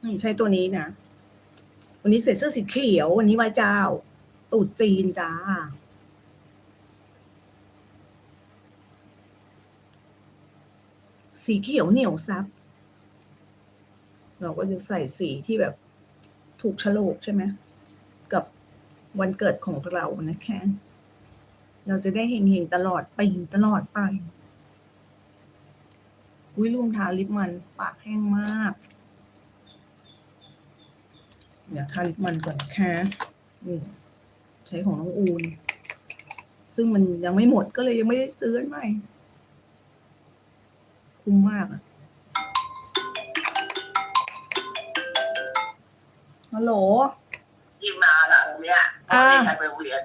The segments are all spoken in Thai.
ไม่ใช่ตัวนี้นะ วันนี้ใส่เสื้อสีเขียว วันนี้ไหว้เจ้า ตูดจีนจ้า สีเขียวเหนียวซับ เราก็จะใส่สีที่แบบถูกฉลกใช่ไหม กับวันเกิดของเรานะคะเราจะได้เฮงๆตลอดไปตลอดไป อุ้ยลืมทาลิปมันปากแห้งมาก เดี๋ยวทาลิปมันก่อนนะคะนี่ใช้ของน้องอูน ซึ่งมันยังไม่หมดก็เลยยังไม่ได้ซื้ออันใหม่ คุ้มมากอะฮัลโหลที่มาหลังเนี้ยอ่าไม่ได้ไปโรงเรียน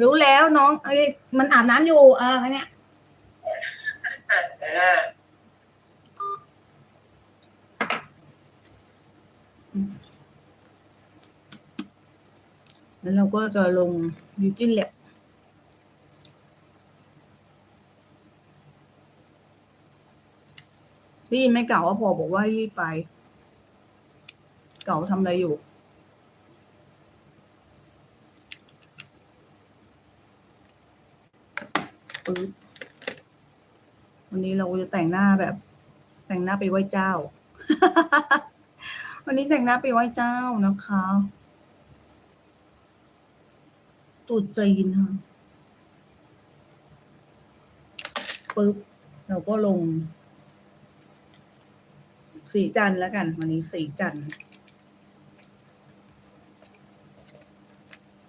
รู้แล้วน้องเอ้ยมันอาบน้ำอยู่อ่าอันเนี้ยเออ แล้วเราก็จะลงบิวตี้ a b ได้ยินไหมเก่าว่าพอบอกว่ารีบไป เก่าทำอะไรอยู่ ปึ๊บ วันนี้เราจะแต่งหน้าแบบ แต่งหน้าไปไหว้เจ้า วันนี้แต่งหน้าไปไหว้เจ้านะคะ ตรุดจีนค่ะปึ๊บเราก็ลง สีจันแล้วกัน วันนี้สีจัน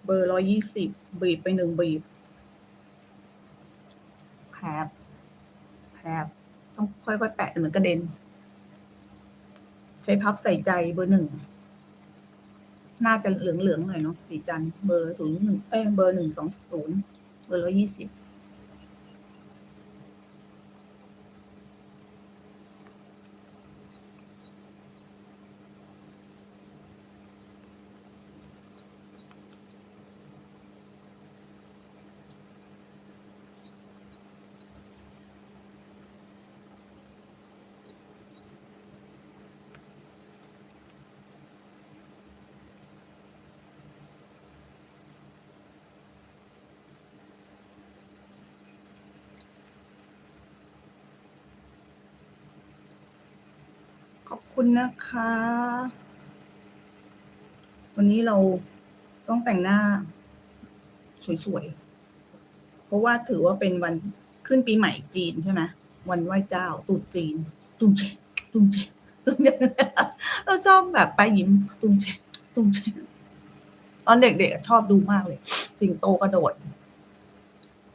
เบอร์ร้อยยี่สิบบีบไปหนึ่งบีบแผลบแผลบต้องค่อยๆแปะเหมือนกระเด็น ใช้พับใส่ใจเบอร์หนึ่ง น่าจะเหลืองๆหน่อยเนาะสีจันเบอร์ศูนย์หนึ่งเอ้ยเบอร์หนึ่งสองศูนย์เบอร์ร้อยี่สิบ คุณนะคะ วันนี้เราต้องแต่งหน้า สวยๆ เพราะว่าถือว่าเป็นวันขึ้นปีใหม่จีนใช่ไหมวันไหว้เจ้าตรุษจีน ตุงเจตุงเจตุงเจเราชอบแบบไปยิ้มตุงเจตุงเจตอนเด็กๆชอบดูมากเลย สิงโตกระโดด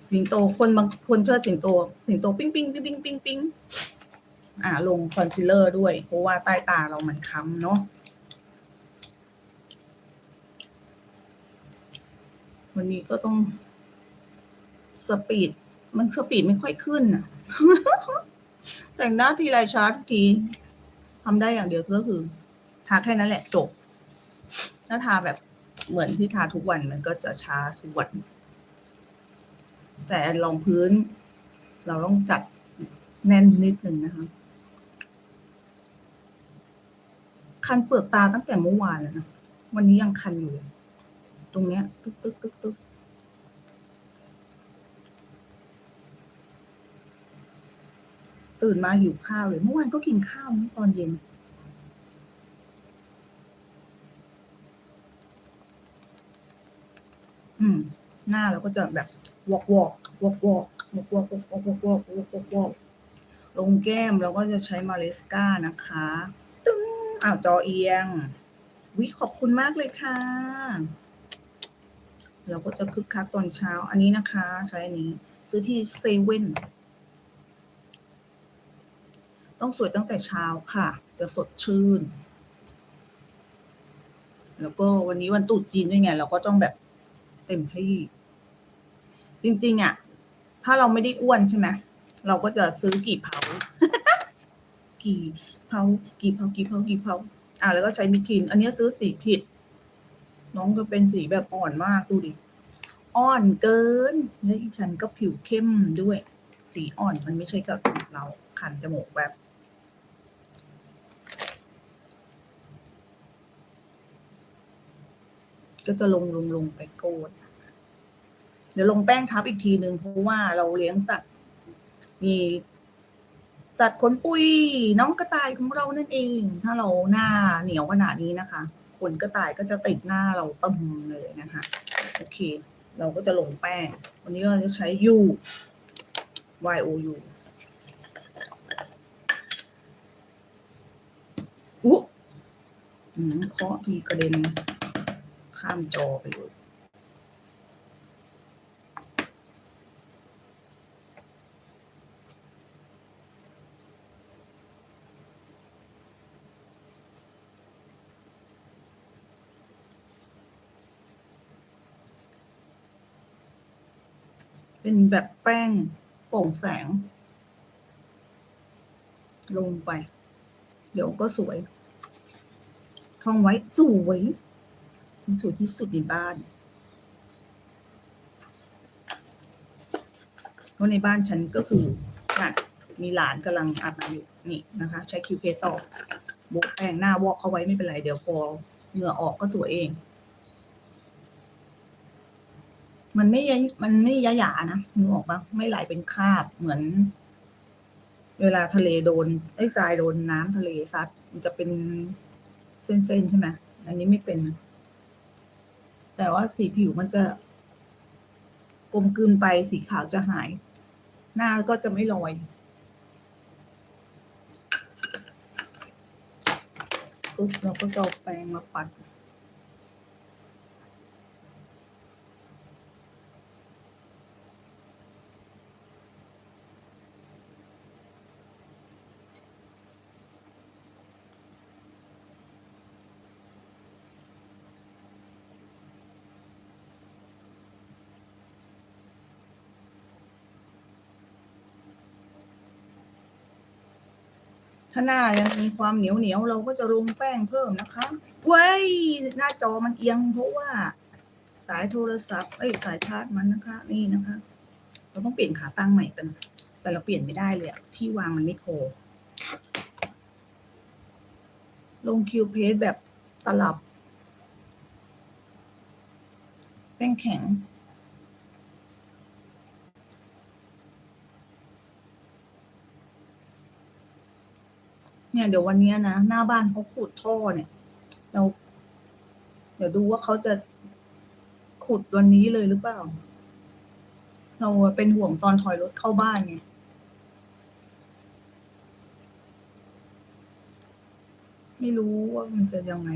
สิงโตคนบางคนเชิดสิงโต สิงโตปิ้งปิ้งปิ้งปิ้งปิ้งปิ้ง อ่าลงคอนซีลเลอร์ด้วย เพราะว่าใต้ตาเรามันค้ำเนาะวันนี้ก็ต้องสปีด มันสปีดไม่ค่อยขึ้นอะแต่งหน้าทีไรช้าทุกทีทำได้อย่างเดียวก็คือ ทาแค่นั้นแหละจบ ถ้าทาแบบเหมือนที่ทาทุกวันมันก็จะช้าทุกวัน แต่รองพื้น เราต้องจัดแน่นนิดนึงนะคะ คันเปลือกตาตั้งแต่เมื่อวานแล้วนะวันนี้ยังคันอยู่เลยตรงเนี้ย ตึกตึกตึกตึกตื่นมาหิวข้าวเลย เมื่อวานก็กินข้าวตอนเย็น อืม หน้าเราก็จะแบบวอกวอกวอกวอกวอกวอกวอกวอกวอกวอกวอกวอกลงแก้มเราก็จะใช้มาเลสก้านะคะ อ้าวจอเอียง วิขอบคุณมากเลยค่ะ เราก็จะคึกคักตอนเช้า อันนี้นะคะ ใช้อันนี้ ซื้อที่เซเว่น ต้องสวยตั้งแต่เช้าค่ะ จะสดชื่น แล้วก็วันนี้วันตรุษจีนด้วยไง เราก็ต้องแบบเต็มที่ จริงๆอะ ถ้าเราไม่ได้อ้วนใช่ไหมเราก็จะซื้อกี่เผา กี่ เผากี่เผากี่เผากี่เผาอ่าแล้วก็ใช้มิทิน อันนี้ซื้อสีผิด น้องก็เป็นสีแบบอ่อนมากดูดิ อ่อนเกิน และอีฉันก็ผิวเข้มด้วย สีอ่อนมันไม่ใช่กับเราคันจมูกแบบก็จะลงลงลงไปโกดเดี๋ยวลงแป้งทับอีกทีหนึ่งเพราะว่าเราเลี้ยงสัตว์ มี สัตว์ขนปุยน้องกระต่ายของเรานั่นเอง ถ้าเราหน้าเหนียวขนาดนี้นะคะขนกระต่ายก็จะติดหน้าเราตึมเลยนะคะ โอเค เราก็จะลงแป้ง วันนี้เราจะใช้ U Y O U อุ๊อืมเคาะทีกระเด็นข้ามจอไปเลย เป็นแบบแป้งโปร่งแสง ลงไป เดี๋ยวก็สวย ท่องไว้สวยฉันสวยที่สุดในบ้านเพราะในบ้านฉันก็คือน่ะมีหลานกำลังอาบน้ำอยู่นี่นะคะ ใช้คิวเพต่อบุกแป้งหน้าวอกเข้าไว้ไม่เป็นไร เดี๋ยวพอเหงื่อออกก็สวยเอง มันไม่ยะมันไม่ยะหยานะนึกออกปะไม่ไหลเป็นคราบเหมือน เวลาทะเลโดนไอ้ทรายโดนน้ำทะเลซัดมันจะเป็นเส้นๆใช่ไหมอันนี้ไม่เป็น แต่ว่าสีผิวมันจะกลมกลืนไปสีขาวจะหาย หน้าก็จะไม่ลอยปุ๊บเราก็จะเอาแปรงมาปัด ถ้าหน้ายังมีความเหนียวเหนียวเราก็จะลงแป้งเพิ่มนะคะเว้ยหน้าจอมันเอียงเพราะว่า สายโทรศัพท์เอ้ยสายชาร์จมันนะคะ นี่นะคะ เราต้องเปลี่ยนขาตั้งใหม่กันแต่เราเปลี่ยนไม่ได้เลยที่วางมันไม่พอลงคิวเพจแบบตลับ แป้งแข็ง เนี่ยเดี๋ยววันนี้นะหน้าบ้านเขาขุดท่อเนี่ยเราเดี๋ยวดูว่าเขาจะขุดวันนี้เลยหรือเปล่า เราเป็นห่วงตอนถอยรถเข้าบ้านไงไม่รู้ว่ามันจะยังไง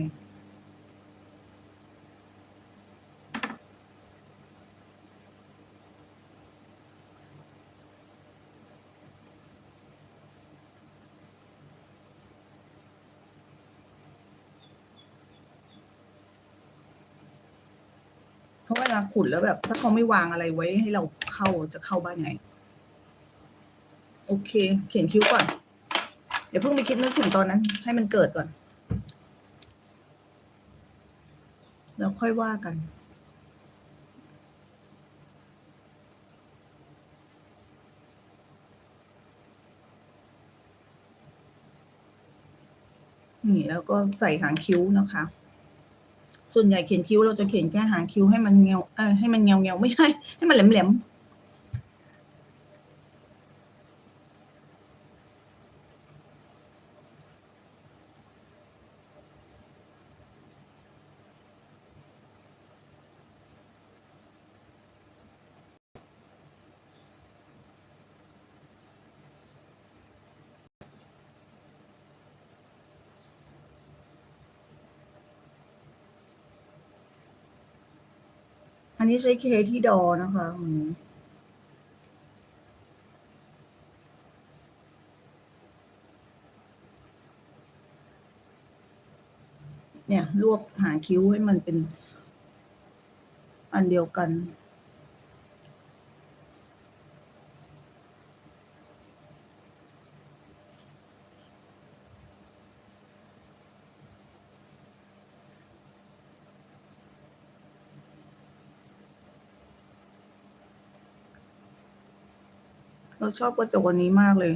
เพราะเว ลาขุดแล้วแบบ ถ้าเขาไม่วางอะไรไว้ให้เราเข้าจะเข้าบ้านไง โอเค เขียนคิ้วก่อน เดี๋ยวเพิ่งไปคิดนึกถึงตอนนั้น ให้มันเกิดก่อน แล้วค่อยว่ากันนี่แล้วก็ใส่หางคิ้วนะคะ ส่วนใหญ่เขียนคิ้วเราจะเขียนแค่หางคิ้วให้มันเงาเออให้มันเงวเงวไม่ใช่ให้มันแหลมแหลม นี้ใช้เคที่ดอนะคะอืมเนี่ยรวบหางคิ้วให้มันเป็นอันเดียวกัน เราชอบกระจกอันนี้มากเลย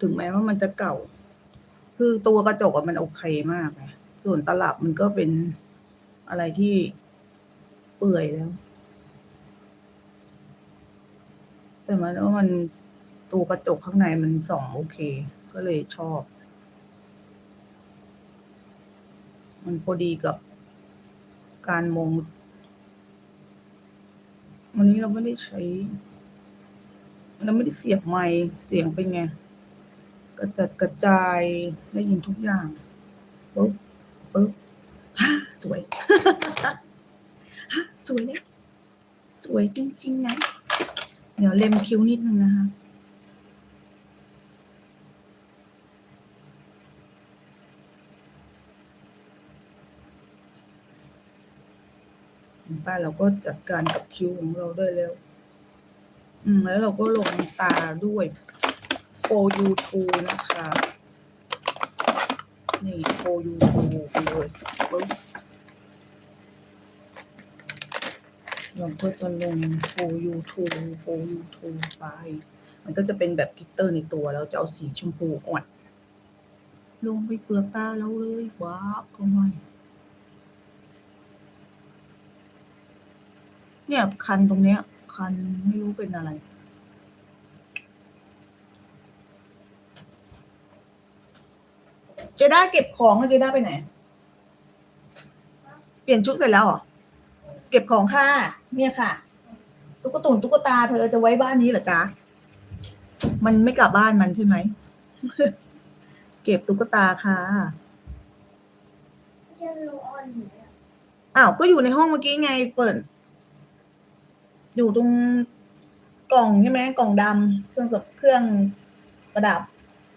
ถึงแม้ว่ามันจะเก่า คือตัวกระจกมันโอเคมากส่วนตลับมันก็เป็นอะไรที่เปื่อยแล้ว แต่มันว่ามันตัวกระจกข้างในมันส่องโอเค ก็เลยชอบ มันพอดีกับการมอง วันนี้เราไม่ได้ใช้ เราไม่ได้เสียบไมค์เสียงเป็นไง กระจัดกระจายได้ยินทุกอย่างปุ๊บปุ๊บฮ่าสวยฮ่าสวยเลยสวยจริง ๆ นะ เดี๋ยวเล็มคิ้วนิดนึงนะคะป้าเราก็จัดการกับคิ้วของเราได้แล้ว อืมแล้วเราก็ลงตาด้วย for you to นะคะนี่ for you to ไปเลยปึ๊บเราก็จะลง for you two for you to ไป มันก็จะเป็นแบบกิตเตอร์ในตัวแล้วจะเอาสีชมพูอ่อนลงไปเปลือกตาเราเลยว้าวเข้ามาเนี่ยคันตรงเนี้ย คันไม่รู้เป็นอะไรเจด้าเก็บของอะเจด้าไปไหน เปลี่ยนชุดเสร็จแล้วเหรอ เก็บของค่ะ เนี่ยค่ะ ตุ๊กตุนตุ๊กตาเธอจะไว้บ้านนี้เหรอจ๊ะ มันไม่กลับบ้านมันใช่ไหม เก็บตุ๊กตาค่ะจะโลออนอยู่เนี่ยอ้าว ก็อยู่ในห้องเมื่อกี้ไง เปิด อยู่ตรงกล่องใช่ไหมกล่องดำเครื่องสับเครื่องประดับ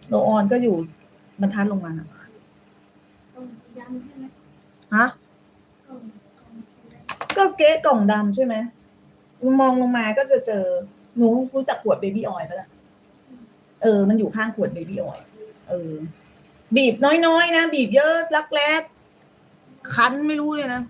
โลออนก็อยู่บรรทัดลงมาน่ะกล่องสีดำใช่ไหมฮะกล่องกล่องสีดก็เก๊ะกล่องดำใช่ไหมมองลงมาก็จะเจอหนูรู้จักขวดเบบี้ออยล์ปะล่ะเออ มันอยู่ข้างขวดเบบี้ออยล์เออ บีบน้อยๆนะ บีบเยอะรักแร้คันไม่รู้เลยนะ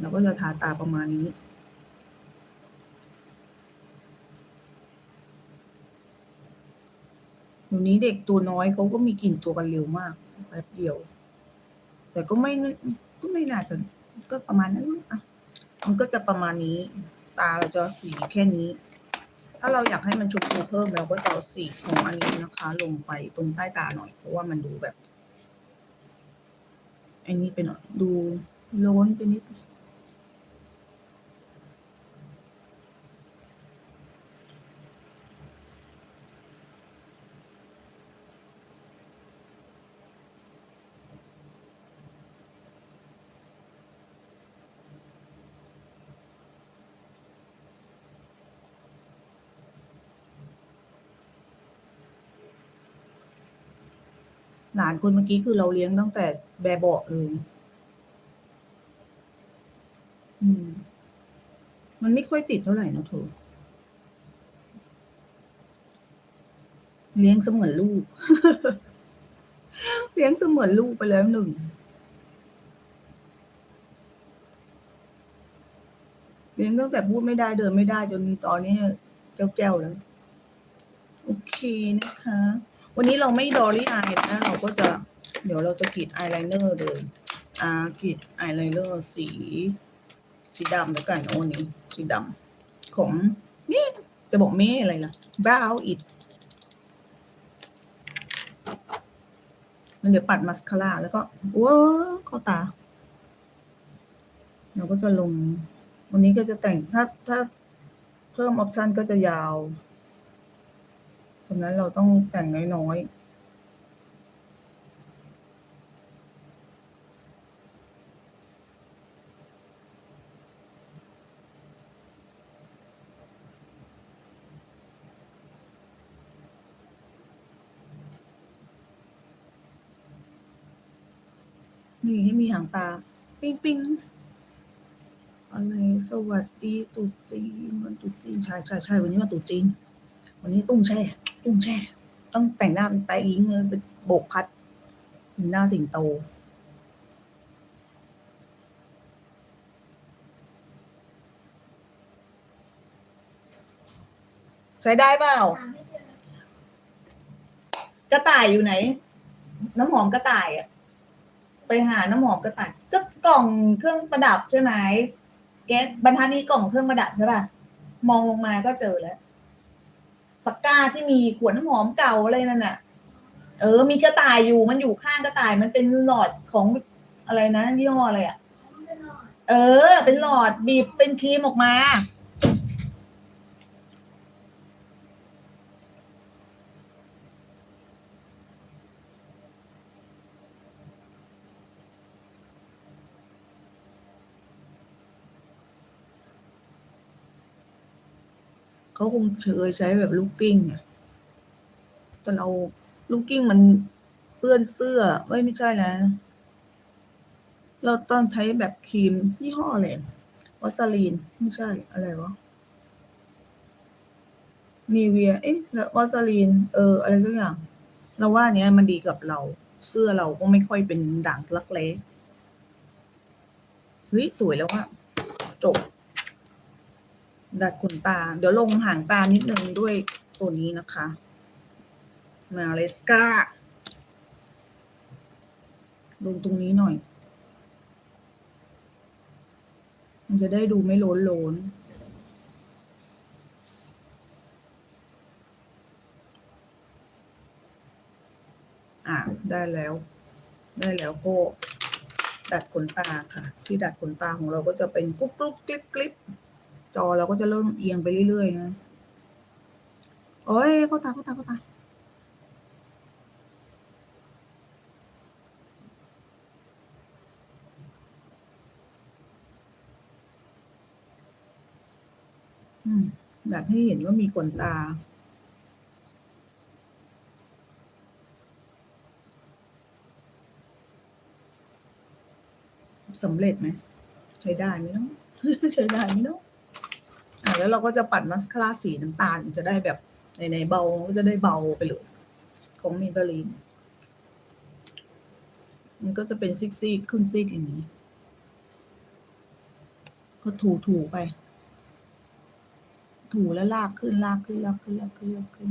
เราก็จะทาตาประมาณนี้เดี๋ยวนี้เด็กตัวน้อยเขาก็มีกลิ่นตัวกันเร็วมากแป๊บเดียว แต่ก็ไม่ก็ไม่น่าจะก็ประมาณนั้นอะมันก็จะประมาณนี้ ตาเราจะสีแค่นี้ ถ้าเราอยากให้มันชมพูเพิ่มเราก็จะเอาสีของอันนี้นะคะ ลงไปตรงใต้ตาหน่อย เพราะว่ามันดูแบบอันนี้ไปหน่อยดู โล้นไปนิดหลานคนเมื่อกี้คือเราเลี้ยงตั้งแต่แบบเบาะเลย อืม มันไม่ค่อยติดเท่าไหร่นะเธอเลี้ยงเสมือนลูก เลี้ยงเสมือนลูกไปแล้วหนึ่ง เลี้ยงตั้งแต่พูดไม่ได้เดินไม่ได้จนตอนนี้เจ้าแจ้วแล้ว โอเคนะคะ วันนี้เราไม่ดอรี่อายนะ เราก็จะ เดี๋ยวเราจะกรีดอายไลเนอร์เลย อ่ากรีดอายไลเนอร์สี สีดำแล้วกันโอ้นี้สีดำของนี่จะบอกเม่อะไรล่ะบ้าเอาอิดมันเดี๋ยวปัดมัสคาร่าแล้วก็ว้าเข้าตา เราก็จะลง วันนี้ก็จะแต่งถ้าถ้าเพิ่มออปชันก็จะยาวฉะนั้นเราต้องแต่งน้อยๆ นี่ให้มีหางตา ปิ๊งปิ๊งอะไรสวัสดีตรุ๊จีนวันตรุ๊จีนใช่ใช่ใช่วันนี้วันตรุ๊จีน วันนี้ตุ้งแช่ ตุ้งแช่ ต้องแต่งหน้าเป็นไปอิงเลยเป็นโบกพัดเป็นหน้าสิงโตนใช้ได้เปล่าหาไม่เจอกระต่ายอยู่ไหน น้ำหอมกระต่ายอะ ไปหาน้ำหอมกระต่ายก็กล่องเครื่องประดับใช่ไหมแก๊สบรรทัดนี้กล่องเครื่องประดับใช่ป่ะมองลงมาก็เจอแล้วปากกาที่มีขวดน้ำหอมเก่าอะไรนั่นน่ะ เออ มีกระต่ายอยู่มันอยู่ข้างกระต่าย มันเป็นหลอดของอะไรนะยี่ห้ออะไรอะของจะเออ เป็นหลอดบีบเป็นครีมออกมา เขาคงเคยใช้แบบลูกกิ้งอะแต่เราลูกกิ้งมันเปื้อนเสื้อไม่ไม่ใช่นะเราต้องใช้แบบครีมยี่ห้ออะไรวัสลีนไม่ใช่อะไรวะนีเวีย เอ๊ะวัสลีน เออ อะไรสักอย่าง เราว่าเนี้ยมันดีกับเรา เสื้อเราก็ไม่ค่อยเป็นด่างลักเล็เฮ้ย สวยแล้วอะจบ ดัดขนตา เดี๋ยวลงหางตานิดนึงด้วยตัวนี้นะคะมาเลสกาลงตรงนี้หน่อย มันจะได้ดูไม่โล้นโลนอะได้แล้ว ได้แล้วก็ดัดขนตาค่ะ ที่ดัดขนตาของเราก็จะเป็นกรุ๊ปกรุ๊ปกลิบกลิบ จอเราก็จะเริ่มเอียงไปเรื่อยๆนะโอ้ยเข้าตาเข้าตาเข้าตาอืมอยากให้เห็นว่ามีขนตา สำเร็จไหมใช้ได้ไหมเนาะใช้ได้ไหมเนาะอะ แล้วเราก็จะปัดมัสคาร่าสีน้ำตาลจะได้แบบในในๆเบาก็จะได้เบาไปเลย ของเมเบลีนมันก็จะเป็นซิกซีกขึ้นซิกอย่างนี้ ก็ถูถูๆไป ถูแล้วลากขึ้นลากขึ้นลากขึ้นลากขึ้นลากขึ้น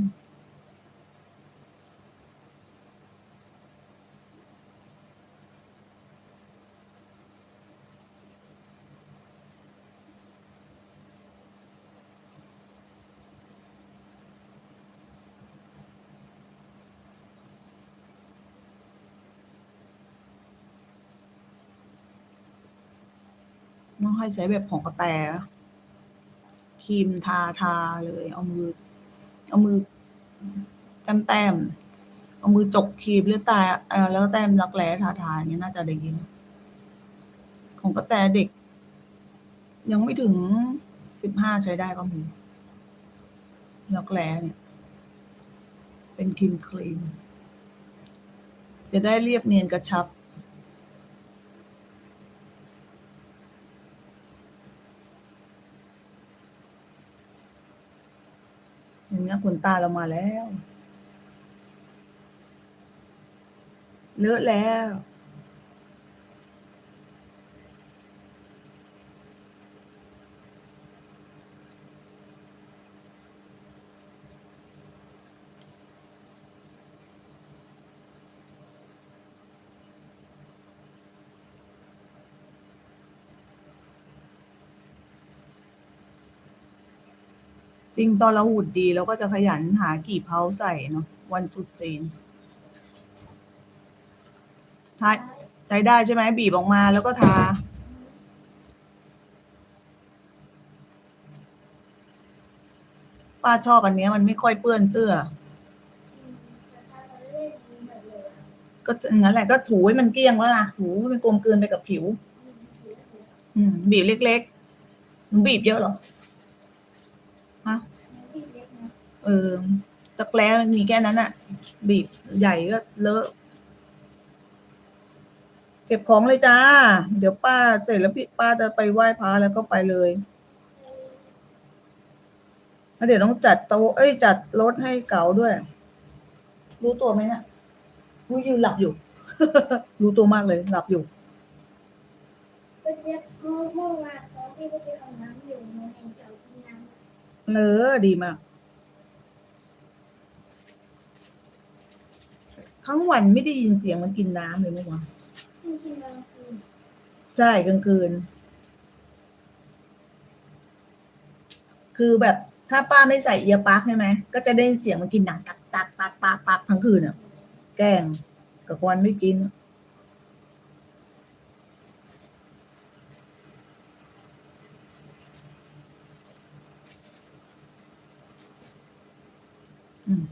ต้องให้ใช้แบบของกระแตครีมทาทาเลย เอามือ เอามือแต้มแต้มเอามือจกครีมหรือตาเออแล้วแต้มรักแร้ทาทาอย่างเงี้ยน่าจะได้ยิน ของกระแตเด็ก ยังไม่ถึงสิบห้าใช้ได้ก็มีรักแร้เนี่ย เป็นครีมครีมจะได้เรียบเนียนกระชับ อย่าง เงี้ยขนตาเรามาแล้ว เลอะแล้ว จริงตอนเราหุ่นดีเราก็จะขยันหากี่เพาใส่เนาะวันตรุษจีนทาใช้ได้ใช่ไหมบีบออกมาแล้วก็ทา ป้าชอบอันนี้มันไม่ค่อยเปื้อนเสื้อ ก็อย่างนั้นแหละก็ถูให้มันเกลี้ยงแล้วล่ะถูให้มันกลมกลืนไปกับผิว อืม บีบเล็กๆหนูบีบเยอะหรอฮะ ไม่เล็กนะ เออตะแกร้มันมีแค่นั้นอะบีบใหญ่ก็เลอะ เก็บของเลยจ้า เดี๋ยวป้าเสร็จแล้วพี่ป้าจะไปไหว้พระแล้วก็ไปเลยแล้วเดี๋ยวต้องจัดโต๊ะเอ้ยจัดรถให้เก๋าด้วย รู้ตัวไหมเนี่ยรู้ยืนหลับอยู่ รู้ตัวมากเลยหลับอยู่ไปเจ็บเมื่อเมื่อวานตอนที่ไปเจอเอาน้ำอยู่มันเห็นเจ้ากินน้ำ เลอดีมาก ทั้งวันไม่ได้ยินเสียงมันกินน้ำเลยเมื่อวานมันกินกลางคืนใช่กลางคืน คือแบบถ้าป้าไม่ใส่เอียร์ปลั๊กใช่ไหมก็จะได้ยินเสียงมันกินหนังตักตักตักตักตักทั้งคืนอะ แกล้งกับวันไม่กินอะอืม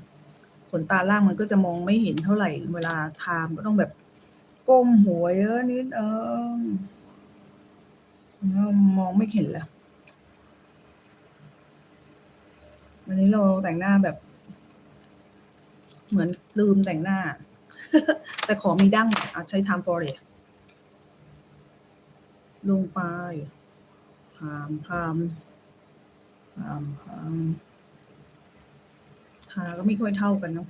ขนตาล่างมันก็จะมองไม่เห็นเท่าไหร่เวลาทามก็ต้องแบบก้มหัวเยอะนิดเอิงมองไม่เห็นเลยวันนี้เราแต่งหน้าแบบ เหมือนลืมแต่งหน้า แต่ขอมีดั้งอะใช้ทามฟอร์เรสลงไปพามพามพามพามาก็ไม่ค่อยเท่ากันเนาะ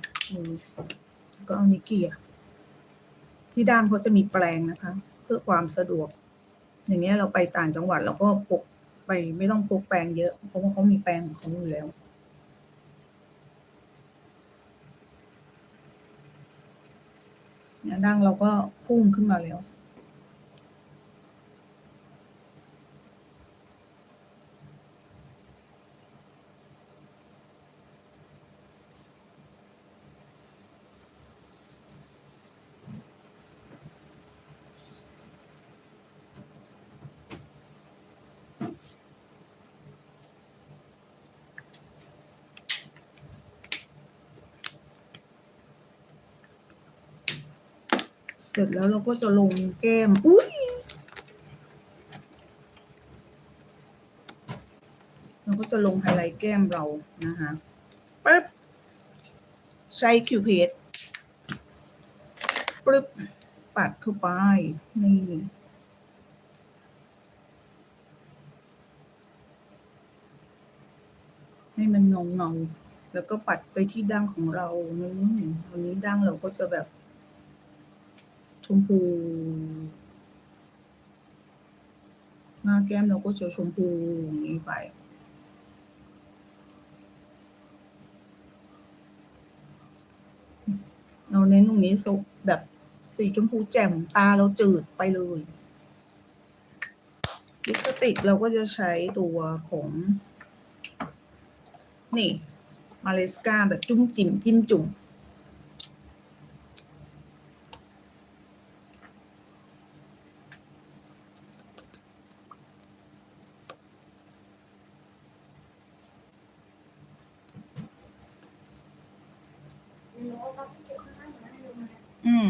ก็เอานิกกี้อะที่ด้ามเขาจะมีแปรงนะคะ เพื่อความสะดวก อย่างเงี้ยเราไปต่างจังหวัดเราก็พกไปไม่ต้องพกแปรงเยอะ เพราะว่าเขามีแปรงของเขาอยู่แล้วเนี่ยดังเราก็พุ่งขึ้นมาแล้ว ร็จแล้วเราก็จะลงแก้ม อุ้ยเราก็จะลงไฮไลท์แก้มเรานะคะปึ๊บใช้คิวเพจปึ๊บปัดเข้าไปนี่ให้มันเงาเงาๆแล้วก็ปัดไปที่ดั้งของเรานี่วันนี้ดั้งเราก็จะแบบ ชมพู หน้าแก้มเราก็จะชมพูอย่างนี้ไปเราเน้นตรงนี้สุแบบสีชมพูแจ่มตาเราจืดไปเลยลิปสติกเราก็จะใช้ตัวของ นี่ มาเลสกาแบบจุ้มจิ๋มจิ้มจุ่ม หนูเอาปลั๊กเก็บข้างล่างมาให้ดูมา อืม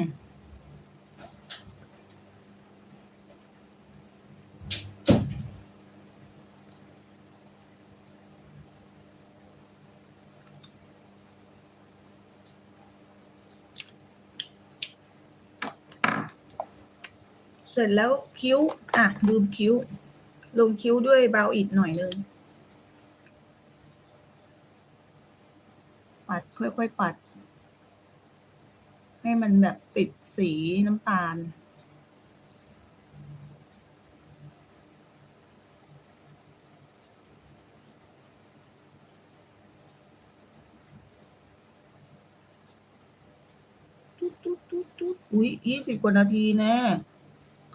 เสร็จแล้วคิ้ว อะลืมคิ้ว ลงคิ้วด้วยเบาอิดหน่อยนึงปัดค่อยๆปัด ให้มันแบบติดสีน้ำตาลตุ๊ดตุ๊ดตุ๊ดอุ๊ยยี่สิบกว่านาทีแน่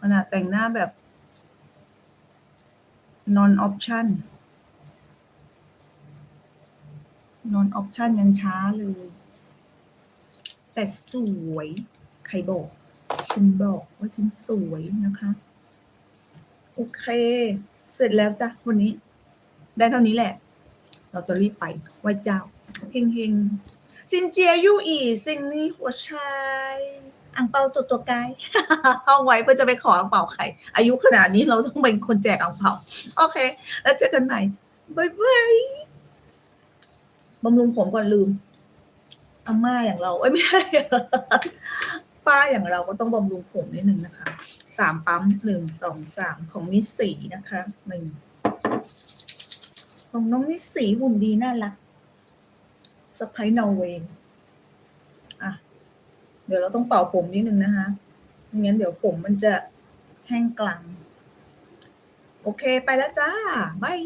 ขนาดแต่งหน้าแบบ non option non option ยังช้าเลย แต่สวย ใครบอก ฉันบอกว่าฉันสวยนะคะ โอเค เสร็จแล้วจ้ะ วันนี้ ได้เท่านี้แหละ เราจะรีบไปไหว้เจ้า เฮงเฮงซินเจียยู่อีซิงนี่หัวชาย อังเปาตัวตัวกายเอาไว้เพื่อจะไปขออังเปาใคร อายุขนาดนี้เราต้องเป็นคนแจกอังเปาโอเค แล้วเจอกันใหม่บายบายบำรุงผมก่อนลืมอาม่าอย่างเราเอ้ยไม่ใช่ป้าอย่างเราก็ต้องบำรุงผมนิดนึงนะคะสามปั๊มหนึ่งสองสามของนิสสีนะคะหนึ่งของน้องนิสสีหุ่นดีน่ารักสไปนอร์เวย์ เดี๋ยวเราต้องเป่าผมนิดนึงนะคะไม่งั้นเดี๋ยวผมมันจะแห้งกลัง โอเคไปแล้วจ้าบาย